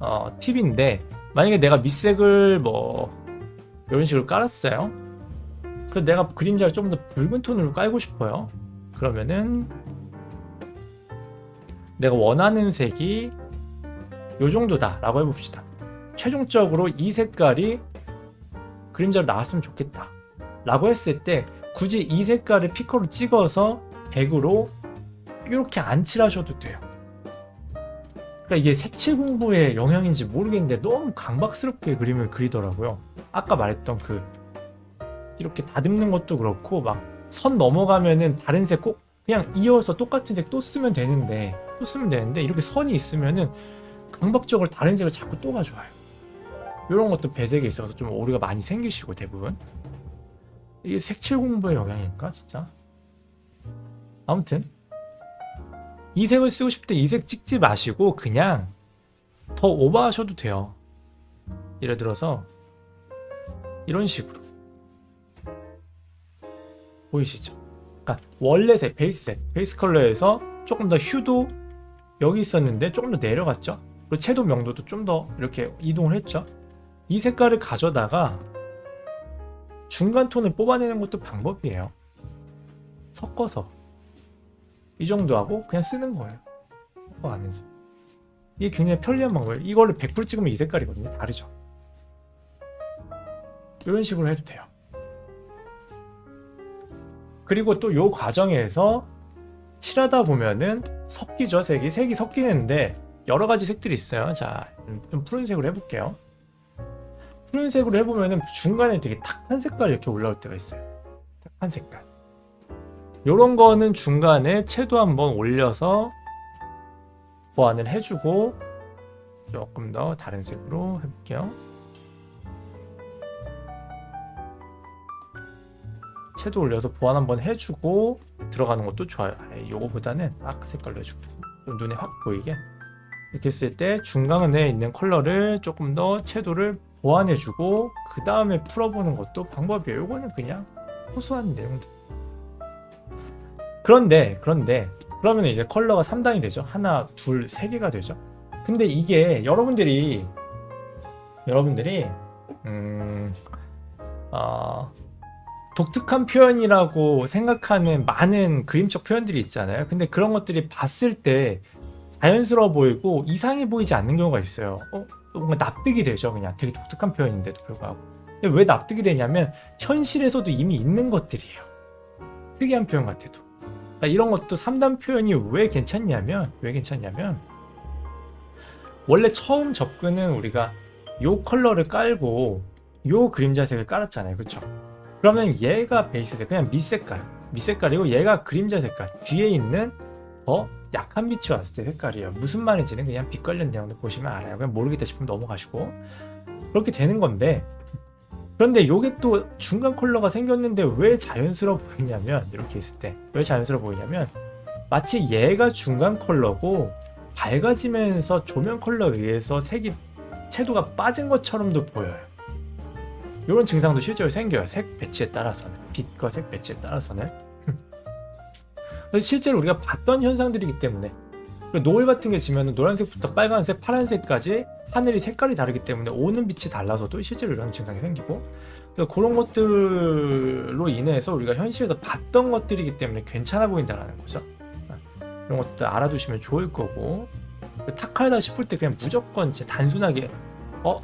어, 팁인데 만약에 내가 밑색을 뭐 이런 식으로 깔았어요. 그래서 내가 그림자를 좀 더 붉은 톤으로 깔고 싶어요. 그러면은 내가 원하는 색이 요 정도다 라고 해봅시다. 최종적으로 이 색깔이 그림자로 나왔으면 좋겠다. 라고 했을 때 굳이 이 색깔을 피커로 찍어서 100으로 이렇게 안 칠하셔도 돼요. 그러니까 이게 색칠 공부의 영향인지 모르겠는데 너무 강박스럽게 그림을 그리더라고요. 아까 말했던 그 이렇게 다듬는 것도 그렇고 막 선 넘어가면은 다른 색 꼭 그냥 이어서 똑같은 색 또 쓰면 되는데 또 쓰면 되는데 이렇게 선이 있으면은 강박적으로 다른 색을 자꾸 또 가져와요. 이런 것도 배색에 있어서 좀 오류가 많이 생기시고 대부분 이게 색칠 공부의 영향일까 진짜? 아무튼 이 색을 쓰고 싶을 때 이색 찍지 마시고 그냥 더 오버하셔도 돼요. 예를 들어서 이런 식으로 보이시죠? 그러니까 원래 색, 베이스 색, 베이스 컬러에서 조금 더 휴도 여기 있었는데 조금 더 내려갔죠? 그리고 채도 명도도 좀 더 이렇게 이동을 했죠? 이 색깔을 가져다가 중간 톤을 뽑아내는 것도 방법이에요. 섞어서 이 정도 하고 그냥 쓰는 거예요. 섞어가면서 이게 굉장히 편리한 방법이에요. 이거를 100불 찍으면 이 색깔이거든요. 다르죠. 이런 식으로 해도 돼요. 그리고 또요 과정에서 칠하다 보면은 섞이죠 색이 색이 섞이는데 여러 가지 색들이 있어요. 자, 좀 푸른색으로 해볼게요. 푸른색으로 해보면은 중간에 되게 탁한 색깔 이렇게 올라올 때가 있어요. 탁한 색깔. 요런 거는 중간에 채도 한번 올려서 보완을 해주고 조금 더 다른 색으로 해볼게요. 채도 올려서 보완 한번 해주고 들어가는 것도 좋아요. 요거보다는 아까 색깔로 해줄게. 좀 눈에 확 보이게. 이렇게 했을 때 중간에 있는 컬러를 조금 더 채도를 보완해주고 그 다음에 풀어보는 것도 방법이에요. 요거는 그냥 소소한 내용들. 그런데 그런데 그러면 이제 컬러가 3단이 되죠. 하나, 둘, 세 개가 되죠. 근데 이게 여러분들이 여러분들이 음, 어, 독특한 표현이라고 생각하는 많은 그림적 표현들이 있잖아요. 근데 그런 것들이 봤을 때 자연스러워 보이고 이상해 보이지 않는 경우가 있어요. 어, 뭔가 납득이 되죠. 그냥 되게 독특한 표현인데도 불구하고. 근데 왜 납득이 되냐면 현실에서도 이미 있는 것들이에요. 특이한 표현 같아도. 그러니까 이런 것도 3단 표현이 왜 괜찮냐면 왜 괜찮냐면 원래 처음 접근은 우리가 요 컬러를 깔고 요 그림자색을 깔았잖아요. 그렇죠? 그러면 얘가 베이스색 그냥 밑색깔. 밑색깔이고 얘가 그림자 색깔. 뒤에 있는 더 약한 빛이 왔을 때 색깔이에요. 무슨 말인지는 그냥 빛 관련 내용도 보시면 알아요. 그냥 모르겠다 싶으면 넘어가시고. 그렇게 되는 건데 그런데 요게 또 중간 컬러가 생겼는데 왜 자연스러워 보이냐면 이렇게 있을 때 왜 자연스러워 보이냐면 마치 얘가 중간 컬러고 밝아지면서 조명 컬러에 의해서 색이 채도가 빠진 것처럼도 보여요. 이런 증상도 실제로 생겨요. 색 배치에 따라서는. 빛과 색 배치에 따라서는. 실제로 우리가 봤던 현상들이기 때문에. 노을 같은 게 지면 노란색부터 빨간색, 파란색까지 하늘이 색깔이 다르기 때문에 오는 빛이 달라서도 실제로 이런 증상이 생기고 그런 것들로 인해서 우리가 현실에서 봤던 것들이기 때문에 괜찮아 보인다라는 거죠. 이런 것들 알아두시면 좋을 거고 탁하다 싶을 때 그냥 무조건 제 단순하게 어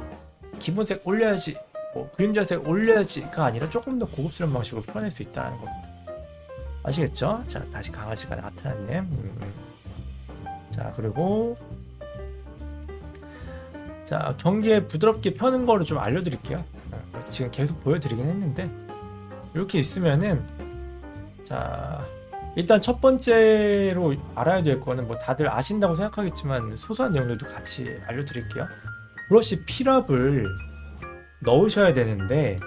기본색 올려야지 뭐 그림자색 올려야지가 아니라 조금 더 고급스러운 방식으로 풀어낼 수 있다는 겁니다. 아시겠죠? 자 다시 강아지가 나타났네. 음, 음. 자 그리고 자 경기에 부드럽게 펴는 거를 좀 알려드릴게요. 어, 지금 계속 보여드리긴 했는데 이렇게 있으면은 자 일단 첫 번째로 알아야 될 거는 뭐 다들 아신다고 생각하겠지만 소소한 내용들도 같이 알려드릴게요. 브러쉬 필압을 넣으셔야 되는데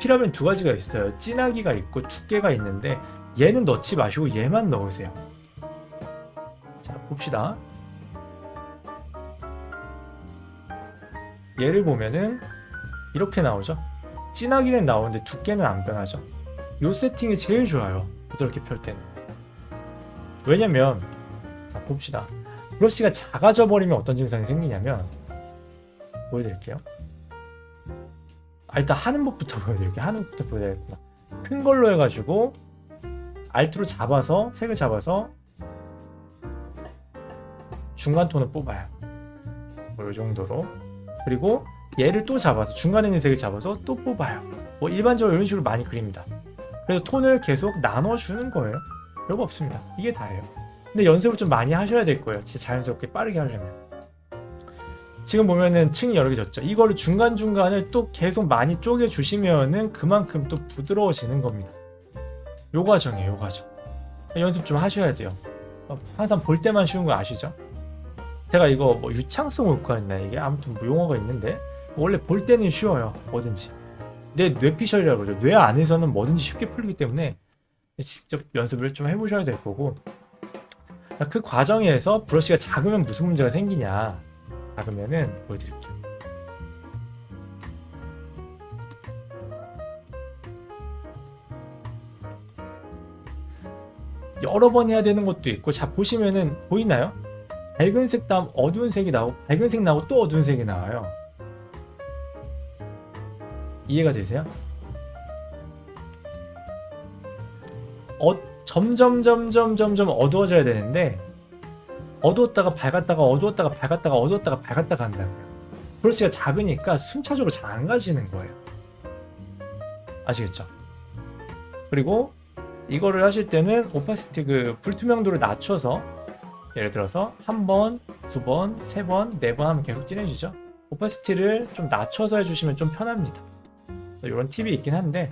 필압은 두 가지가 있어요. 진하기가 있고 두께가 있는데 얘는 넣지 마시고 얘만 넣으세요. 자 봅시다. 얘를 보면은 이렇게 나오죠. 진하기는 나오는데 두께는 안 변하죠. 요 세팅이 제일 좋아요. 부드럽게 펼 때는. 왜냐면 자, 봅시다. 브러쉬가 작아져 버리면 어떤 증상이 생기냐면 보여드릴게요. 아, 일단 하는 법부터 보여드릴게요. 하는 법부터 보여드리겠구나. 큰 걸로 해가지고 알트로 잡아서 색을 잡아서 중간 톤을 뽑아요. 뭐이 정도로 그리고 얘를 또 잡아서 중간에 있는 색을 잡아서 또 뽑아요. 뭐 일반적으로 이런 식으로 많이 그립니다. 그래서 톤을 계속 나눠주는 거예요. 별거 없습니다. 이게 다예요. 근데 연습을 좀 많이 하셔야 될 거예요. 진짜 자연스럽게 빠르게 하려면. 지금 보면은 층이 여러 개 졌죠. 이거를 중간중간을 또 계속 많이 쪼개 주시면은 그만큼 또 부드러워지는 겁니다. 요 과정이에요, 요 과정. 연습 좀 하셔야 돼요. 어, 항상 볼 때만 쉬운 거 아시죠? 제가 이거 뭐 유창성 올까 했나 이게 아무튼 뭐 용어가 있는데 원래 볼 때는 쉬워요, 뭐든지. 내 뇌피셜이라고 그러죠. 뇌 안에서는 뭐든지 쉽게 풀리기 때문에 직접 연습을 좀 해보셔야 될 거고 그 과정에서 브러쉬가 작으면 무슨 문제가 생기냐 작으면은 보여드릴게요. 여러 번 해야 되는 것도 있고 자 보시면은 보이나요? 밝은 색 다음 어두운 색이 나오고 밝은 색 나오고 또 어두운 색이 나와요. 이해가 되세요? 어, 점점 점점 점점 어두워져야 되는데 어두웠다가 밝았다가 어두웠다가 밝았다가 어두웠다가 밝았다가 한다고요. 브러쉬가 작으니까 순차적으로 잘 안 가지는 거예요. 아시겠죠? 그리고 이거를 하실 때는 오파시티 그 불투명도를 낮춰서 예를 들어서 한 번, 두 번, 세 번, 네 번 하면 계속 진해지죠. 오파시티를 좀 낮춰서 해주시면 좀 편합니다. 이런 팁이 있긴 한데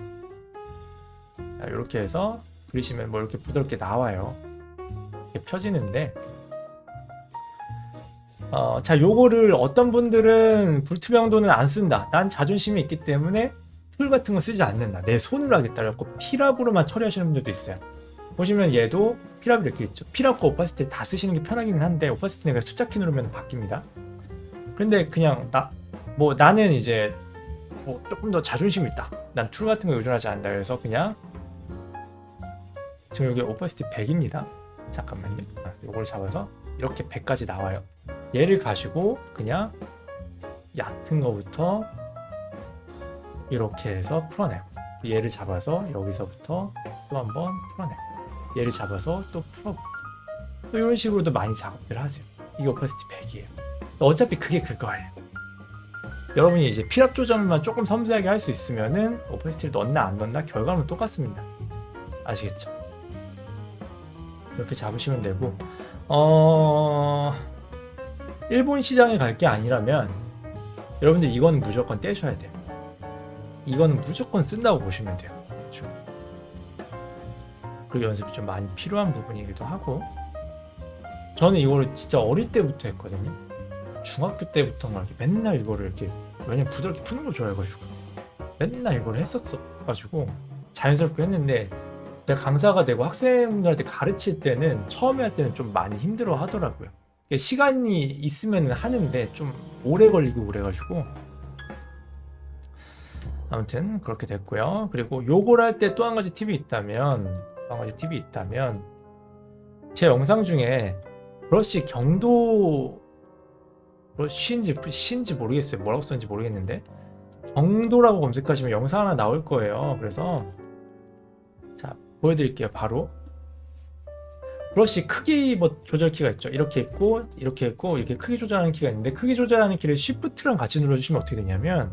이렇게 해서 그리시면 뭐 이렇게 부드럽게 나와요. 이렇게 펴지는데 어, 자 요거를 어떤 분들은 불투명도는 안 쓴다. 난 자존심이 있기 때문에 툴 같은 거 쓰지 않는다. 내 손으로 하겠다. 그래갖고 피랍으로만 처리하시는 분들도 있어요. 보시면 얘도 피랍 이렇게 있죠. 피랍과 오파시티 다 쓰시는 게 편하기는 한데 오파시티는 그냥 숫자 키 누르면 바뀝니다. 그런데 그냥 나 뭐 나는 이제 뭐 조금 더 자존심 있다. 난 툴 같은 거 의존하지 않는다. 그래서 그냥 지금 여기 오파시티 100입니다. 잠깐만요. 아, 요걸 잡아서 이렇게 100까지 나와요. 얘를 가지고 그냥 얕은 거부터 이렇게 해서 풀어내고 얘를 잡아서 여기서부터 또 한번 풀어내고 얘를 잡아서 또 풀어보고 또 이런 식으로도 많이 작업을 하세요. 이게 오파시티 100이에요. 어차피 그게 그거예요. 여러분이 이제 피랍 조절만 조금 섬세하게 할 수 있으면은 오파시티를 넣나 안 넣나 결과는 똑같습니다. 아시겠죠? 이렇게 잡으시면 되고 어 일본 시장에 갈 게 아니라면 여러분들 이건 무조건 떼셔야 돼요. 이거는 무조건 쓴다고 보시면 돼요. 그리고 연습이 좀 많이 필요한 부분이기도 하고 저는 이거를 진짜 어릴 때부터 했거든요. 중학교 때부터 막 이렇게 맨날 이거를 이렇게 왜냐면 부드럽게 푸는 걸 좋아해가지고 맨날 이걸 했었어가지고 자연스럽게 했는데 제가 강사가 되고 학생분들한테 가르칠 때는 처음에 할 때는 좀 많이 힘들어 하더라고요. 시간이 있으면 하는데 좀 오래 걸리고 그래가지고 아무튼 그렇게 됐고요. 그리고 요걸 할 때 또 한 가지 팁이 있다면 가지 팁이 있다면 제 영상 중에 브러쉬 경도 브러쉬인지 시인지 모르겠어요. 뭐라고 썼는지 모르겠는데 경도라고 검색하시면 영상 하나 나올 거예요. 그래서 자 보여드릴게요. 바로 브러쉬 크기 뭐 조절 키가 있죠. 이렇게 있고 이렇게 있고 이렇게 크기 조절하는 키가 있는데 크기 조절하는 키를 Shift랑 같이 눌러주시면 어떻게 되냐면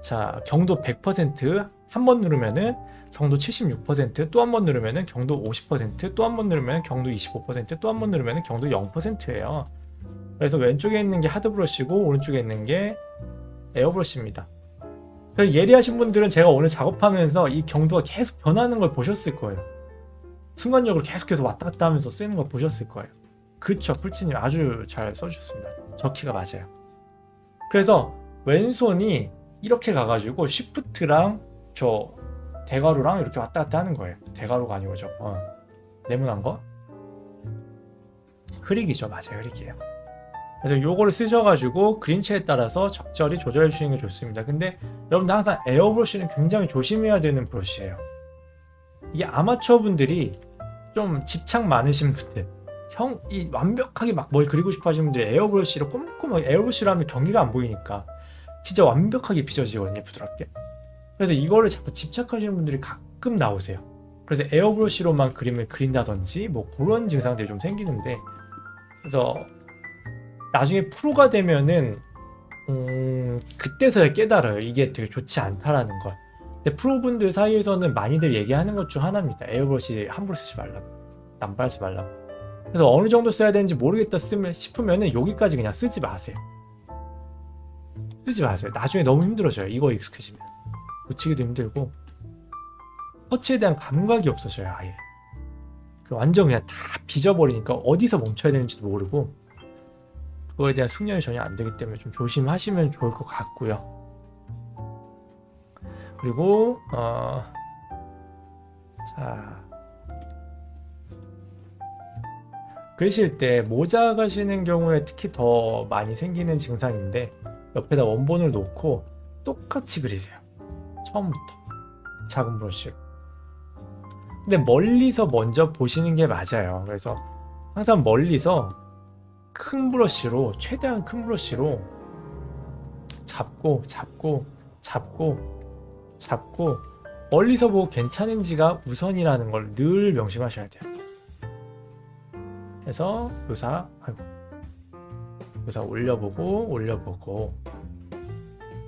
자 경도 100%한 번 누르면은 경도 76%또 한 번 누르면은 경도 50%또 한 번 누르면 경도 25%또 한 번 누르면은 경도 0%예요. 그래서 왼쪽에 있는 게 하드 브러쉬고 오른쪽에 있는 게 에어 브러쉬입니다. 그래서 예리하신 분들은 제가 오늘 작업하면서 이 경도가 계속 변하는 걸 보셨을 거예요. 순간적으로 계속해서 왔다 갔다 하면서 쓰는 걸 보셨을 거예요. 그쵸, 풀치님 아주 잘 써주셨습니다. 저 키가 맞아요. 그래서 왼손이 이렇게 가가지고 쉬프트랑 저 대가루랑 이렇게 왔다 갔다 하는 거예요. 대가루가 아니고 저 어. 네모난 거 흐리기죠, 맞아요, 흐리기예요. 그래서 요거를 쓰셔가지고 그림체에 따라서 적절히 조절해 주시는 게 좋습니다. 근데 여러분들 항상 에어 브러쉬는 굉장히 조심해야 되는 브러쉬예요. 이게 아마추어 분들이 좀 집착 많으신 분들, 형 이 완벽하게 막 뭘 그리고 싶어 하시는 분들이 에어 브러쉬로 꼼꼼하게 에어 브러쉬로 하면 경기가 안 보이니까 진짜 완벽하게 빚어지거든요 부드럽게 그래서 이거를 자꾸 집착하시는 분들이 가끔 나오세요. 그래서 에어브러쉬로만 그림을 그린다든지 뭐 그런 증상들이 좀 생기는데 그래서 나중에 프로가 되면은 음, 그때서야 깨달아요. 이게 되게 좋지 않다라는 걸. 근데 프로분들 사이에서는 많이들 얘기하는 것 중 하나입니다. 에어브러쉬 함부로 쓰지 말라고. 남발하지 말라고. 그래서 어느 정도 써야 되는지 모르겠다 쓰면 싶으면은 여기까지 그냥 쓰지 마세요. 쓰지 마세요. 나중에 너무 힘들어져요. 이거 익숙해지면 고치기도 힘들고 터치에 대한 감각이 없어져요 아예. 그 완전 그냥 다 빚어버리니까 어디서 멈춰야 되는지도 모르고 그거에 대한 숙련이 전혀 안 되기 때문에 좀 조심하시면 좋을 것 같고요. 그리고 어, 자. 그리실 때 모자 가시는 경우에 특히 더 많이 생기는 증상인데 옆에다 원본을 놓고 똑같이 그리세요 처음부터. 작은 브러쉬로. 근데 멀리서 먼저 보시는 게 맞아요. 그래서 항상 멀리서 큰 브러쉬로 최대한 큰 브러쉬로 잡고 잡고 잡고 잡고 멀리서 보고 괜찮은지가 우선이라는 걸 늘 명심하셔야 돼요. 그래서 묘사 아이고. 묘사 올려보고 올려보고.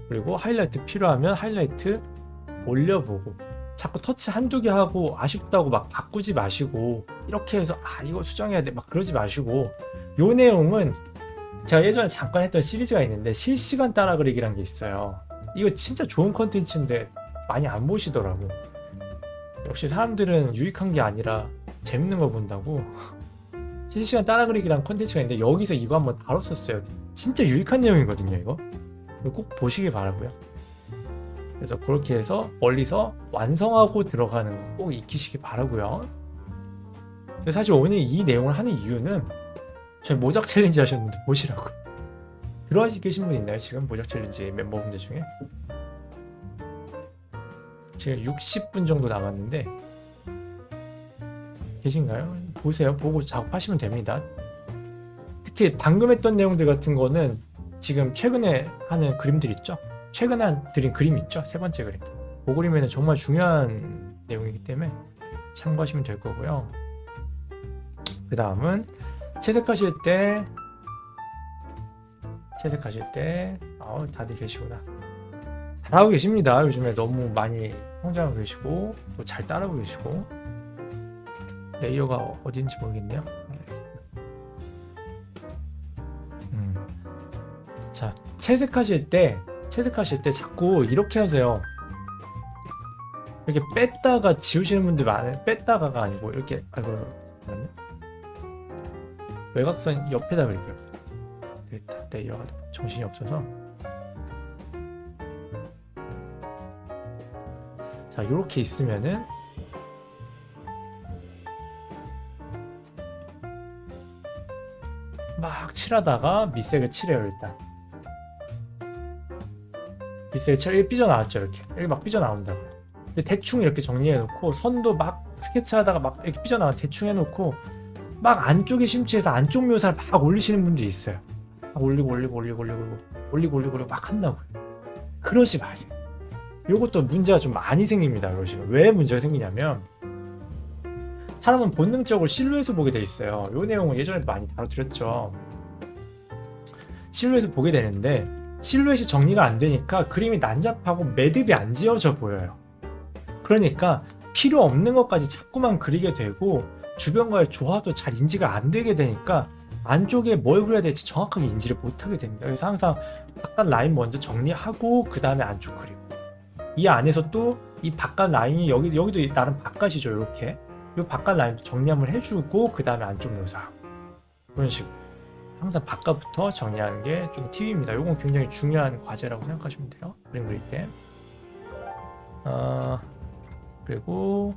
그리고 하이라이트 필요하면 하이라이트 올려보고 자꾸 터치 한두 개 하고 아쉽다고 막 바꾸지 마시고 이렇게 해서 아 이거 수정해야 돼 막 그러지 마시고 요 내용은 제가 예전에 잠깐 했던 시리즈가 있는데 실시간 따라 그리기란 게 있어요. 이거 진짜 좋은 컨텐츠인데 많이 안 보시더라고. 역시 사람들은 유익한 게 아니라 재밌는 걸 본다고? 실시간 따라 그리기란 컨텐츠가 있는데 여기서 이거 한번 다뤘었어요. 진짜 유익한 내용이거든요 이거. 이거 꼭 보시길 바라고요 그래서 그렇게 해서 멀리서 완성하고 들어가는 거 꼭 익히시기 바라고요 사실 오늘 이 내용을 하는 이유는 저희 모작 챌린지 하셨는데 보시라고 들어와 계신 분 있나요 지금 모작 챌린지 멤버분들 중에 지금 60분 정도 남았는데 계신가요? 보세요. 보고 작업하시면 됩니다. 특히 방금 했던 내용들 같은 거는 지금 최근에 하는 그림들 있죠? 최근에 한 드린 그림 있죠? 세 번째 그림. 그 그림에는 정말 중요한 내용이기 때문에 참고하시면 될 거고요. 그 다음은 채색하실 때 채색하실 때 아우 다들 계시구나. 잘하고 계십니다. 요즘에 너무 많이 성장하고 계시고 또 잘 따라오고 계시고 레이어가 어딘지 모르겠네요. 음. 자 채색하실 때 채색하실 때 자꾸 이렇게 하세요. 이렇게 뺐다가 지우시는 분들 많아요. 뺐다가가 아니고 이렇게 아이고 잠깐만요. 외곽선 옆에다 그릴게요. 됐다 레이어가 정신이 없어서 자 이렇게 있으면은 막 칠하다가 밑색을 칠해요 일단 이렇게 삐져나왔죠 이렇게. 이렇게 막 삐져나온다고요 근데 대충 이렇게 정리해놓고 선도 막 스케치하다가 막 이렇게 삐져나와 대충 해놓고 막 안쪽에 심취해서 안쪽 묘사를 막 올리시는 분들이 있어요. 막 올리고 올리고 올리고 올리고 올리고 올리고 올리고 막 한다고요 그러지 마세요. 요것도 문제가 좀 많이 생깁니다 그러시면 왜 문제가 생기냐면 사람은 본능적으로 실루엣을 보게 돼 있어요. 요 내용은 예전에도 많이 다뤄드렸죠. 실루엣을 보게 되는데 실루엣이 정리가 안 되니까 그림이 난잡하고 매듭이 안 지어져 보여요. 그러니까 필요 없는 것까지 자꾸만 그리게 되고 주변과의 조화도 잘 인지가 안 되게 되니까 안쪽에 뭘 그려야 될지 정확하게 인지를 못하게 됩니다. 그래서 항상 바깥 라인 먼저 정리하고 그 다음에 안쪽 그리고. 이 안에서 또 이 바깥 라인이 여기 여기도 나름 바깥이죠 이렇게. 이 바깥 라인도 정리 한번 해주고 그 다음에 안쪽 묘사 그런 식으로 항상 바깥부터 정리하는 게 좀 팁입니다. 이건 굉장히 중요한 과제라고 생각하시면 돼요. 그림 그릴 때. 어, 그리고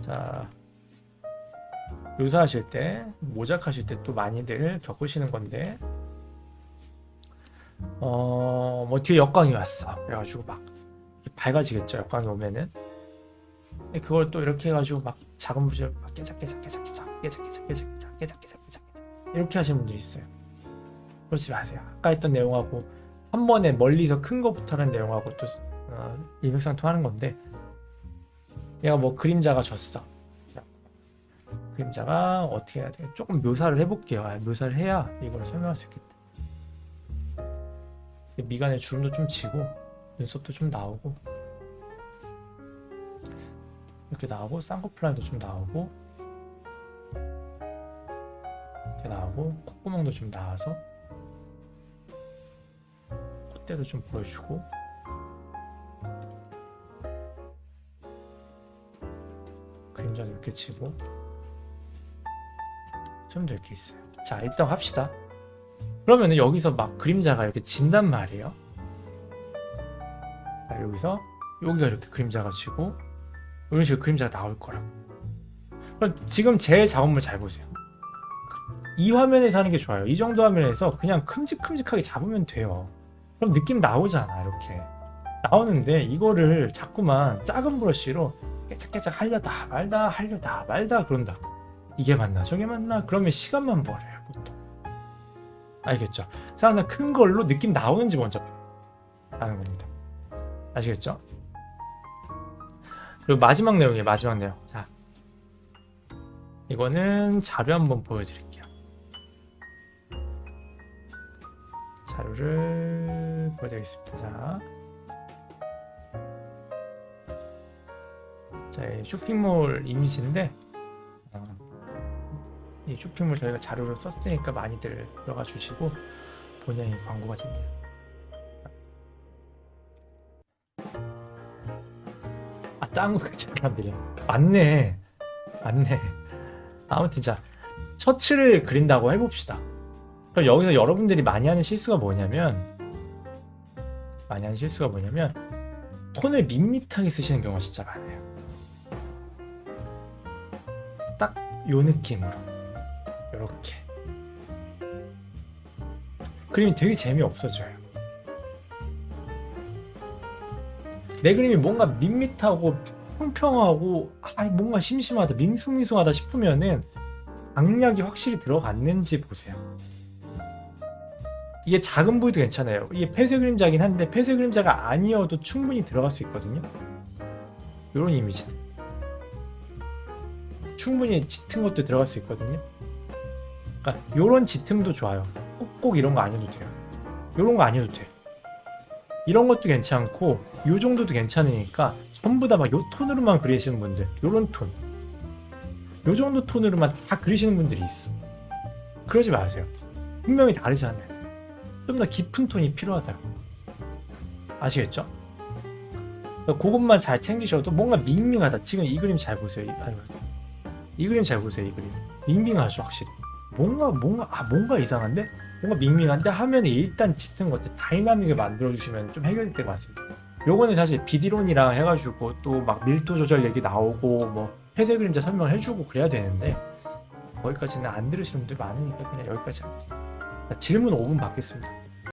자 묘사하실 때 모작하실 때 또 많이들 겪으시는 건데 어뭐 뒤에 역광이 왔어 그래가지고 막 밝아지겠죠 역광이 오면은 그걸 또 이렇게 해가지고 막 작은 부지를 막 깨작 깨작 깨작 깨작 깨작 깨작 깨작 깨작 깨작 깨작 깨작 깨작 이렇게 하시는 분들이 있어요 그러지 마세요. 아까 했던 내용하고 한 번에 멀리서 큰 거부터 하는 내용하고 또 어, 일맥상통하는 건데 얘가 뭐 그림자가 졌어. 그림자가 어떻게 해야 돼? 조금 묘사를 해볼게요. 아, 묘사를 해야 이걸 설명할 수 있겠다. 미간에 주름도 좀 지고 눈썹도 좀 나오고 이렇게 나오고 쌍꺼풀라인도 좀 나오고 이렇게 나오고 콧구멍도 좀 나와서 콧대도 좀 보여주고 그림자도 이렇게 치고 점도 이렇게 있어요. 자 일단 합시다. 그러면은 여기서 막 그림자가 이렇게 진단 말이에요. 자 여기서 여기가 이렇게 그림자가 지고 이런 식으로 그림자가 나올 거라고. 그럼 지금 제 작업물 잘 보세요. 이 화면에서 하는 게 좋아요. 이 정도 화면에서 그냥 큼직큼직하게 잡으면 돼요. 그럼 느낌 나오잖아 이렇게. 나오는데 이거를 자꾸만 작은 브러쉬로 깨작깨작 하려다 말다 하려다 말다 그런다. 이게 맞나 저게 맞나 그러면 시간만 버려요 보통. 알겠죠? 그래서 하나 큰 걸로 느낌 나오는지 먼저 하는 겁니다. 아시겠죠? 그리고 마지막 내용이에요. 마지막 내용. 자, 이거는 자료 한번 보여드릴게요. 자료를 보여드리겠습니다. 자, 자, 이 쇼핑몰 이미지인데 어, 이 쇼핑몰 저희가 자료를 썼으니까 많이들 들어가 주시고 본연이 광고가 됩니다. 짱구 사람들이. 맞네. 맞네. 아무튼 자 셔츠를 그린다고 해봅시다. 그럼 여기서 여러분들이 많이 하는 실수가 뭐냐면 많이 하는 실수가 뭐냐면 톤을 밋밋하게 쓰시는 경우가 진짜 많아요. 딱 요 느낌으로. 요렇게. 그림이 되게 재미없어져요 내 그림이 뭔가 밋밋하고 평평하고 아 뭔가 심심하다 밍숭밍숭하다 싶으면은 강약이 확실히 들어갔는지 보세요. 이게 작은 부위도 괜찮아요. 이게 폐쇄 그림자긴 한데 폐쇄 그림자가 아니어도 충분히 들어갈 수 있거든요. 이런 이미지. 충분히 짙은 것도 들어갈 수 있거든요. 그러니까 이런 짙음도 좋아요. 꼭꼭 이런 거 아니어도 돼요. 이런 거 아니어도 돼. 이런 것도 괜찮고 요 정도도 괜찮으니까 전부 다 막 요 톤으로만 그리시는 분들 요런 톤. 요 정도 톤으로만 다 그리시는 분들이 있어. 그러지 마세요. 분명히 다르잖아요. 좀 더 깊은 톤이 필요하다고. 아시겠죠? 그것만 잘 챙기셔도 뭔가 밍밍하다. 지금 이 그림 잘 보세요. 이, 아이고. 이 그림 잘 보세요. 이 그림. 밍밍하죠, 확실히. 뭔가 뭔가 아 뭔가 이상한데 뭔가 밍밍한데 하면 일단 짙은 것들 다이나믹을 만들어 주시면 좀 해결될 것 같습니다. 요거는 사실 비디론이랑 해가지고 또 막 밀도 조절 얘기 나오고 뭐 폐쇄 그림자 설명을 해주고 그래야 되는데 거기까지는 안 들으시는 분들 많으니까 그냥 여기까지 할게요. 자, 질문 5분 받겠습니다.